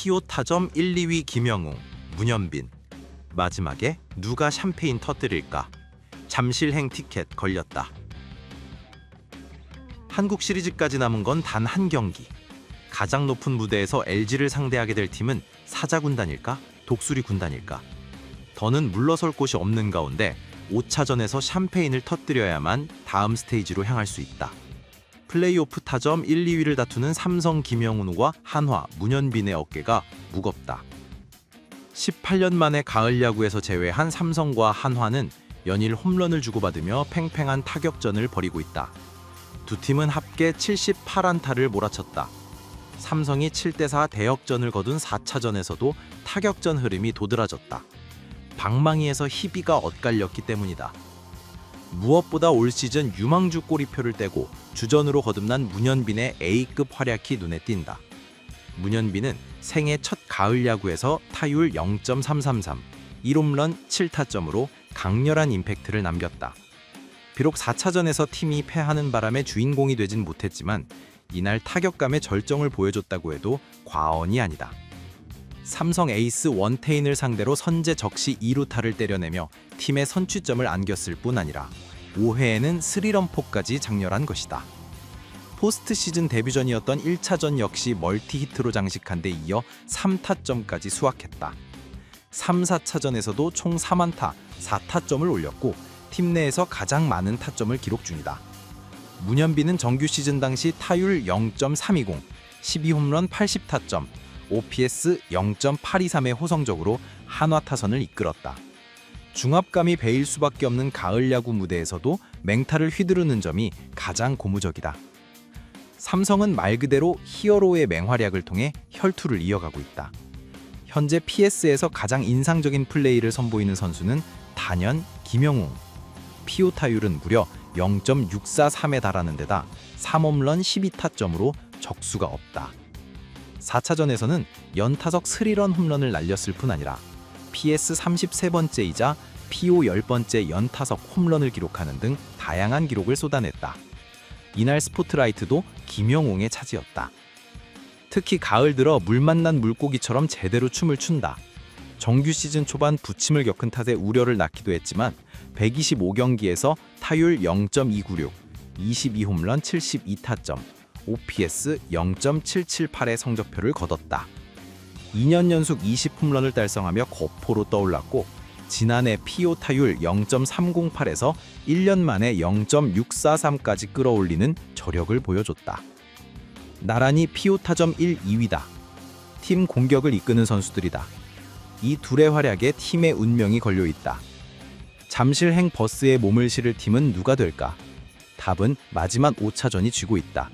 피오 타점 1, 2위 김영웅, 문현빈. 마지막에 누가 샴페인 터뜨릴까? 잠실행 티켓 걸렸다. 한국 시리즈까지 남은 건 단 한 경기. 가장 높은 무대에서 LG를 상대하게 될 팀은 사자 군단일까? 독수리 군단일까? 더는 물러설 곳이 없는 가운데 5차전에서 샴페인을 터뜨려야만 다음 스테이지로 향할 수 있다. 플레이오프 타점 1, 2위를 다투는 삼성 김영훈과 한화 문현빈의 어깨가 무겁다. 18년 만에 가을 야구에서 제외한 삼성과 한화는 연일 홈런을 주고받으며 팽팽한 타격전을 벌이고 있다. 두 팀은 합계 78안타를 몰아쳤다. 삼성이 7대4 대역전을 거둔 4차전에서도 타격전 흐름이 도드라졌다. 방망이에서 희비가 엇갈렸기 때문이다. 무엇보다 올 시즌 유망주 꼬리표를 떼고 주전으로 거듭난 문현빈의 A급 활약이 눈에 띈다. 문현빈은 생애 첫 가을 야구에서 타율 0.333, 1홈런 7타점으로 강렬한 임팩트를 남겼다. 비록 4차전에서 팀이 패하는 바람에 주인공이 되진 못했지만 이날 타격감의 절정을 보여줬다고 해도 과언이 아니다. 삼성 에이스 원태인을 상대로 선제 적시 2루타를 때려내며 팀의 선취점을 안겼을 뿐 아니라 5회에는 스리런 포까지 장렬한 것이다. 포스트 시즌 데뷔전이었던 1차전 역시 멀티 히트로 장식한 데 이어 3타점까지 수확했다. 3, 4차전에서도 총 3안타, 4타점을 올렸고 팀 내에서 가장 많은 타점을 기록 중이다. 문현빈은 정규 시즌 당시 타율 0.320, 12홈런 80타점, OPS 0.823의 호성적으로 한화 타선을 이끌었다. 중압감이 배일 수밖에 없는 가을 야구 무대에서도 맹타를 휘두르는 점이 가장 고무적이다. 삼성은 말 그대로 히어로의 맹활약을 통해 혈투를 이어가고 있다. 현재 PS에서 가장 인상적인 플레이를 선보이는 선수는 단연 김영웅. 피오 타율은 무려 0.643에 달하는 데다 3홈런 12타점으로 적수가 없다. 4차전에서는 연타석 스리런 홈런을 날렸을 뿐 아니라 PS 33번째이자 PO 10번째 연타석 홈런을 기록하는 등 다양한 기록을 쏟아냈다. 이날 스포트라이트도 김영웅의 차지였다. 특히 가을 들어 물 만난 물고기처럼 제대로 춤을 춘다. 정규 시즌 초반 부침을 겪은 탓에 우려를 낳기도 했지만 125경기에서 타율 0.296, 22홈런 72타점, OPS 0.778의 성적표를 거뒀다. 2년 연속 20홈런을 달성하며 거포로 떠올랐고 지난해 PO 타율 0.308에서 1년 만에 0.643까지 끌어올리는 저력을 보여줬다. 나란히 PO 타점 1, 2위다. 팀 공격을 이끄는 선수들이다. 이 둘의 활약에 팀의 운명이 걸려 있다. 잠실행 버스에 몸을 실을 팀은 누가 될까? 답은 마지막 5차전이 쥐고 있다.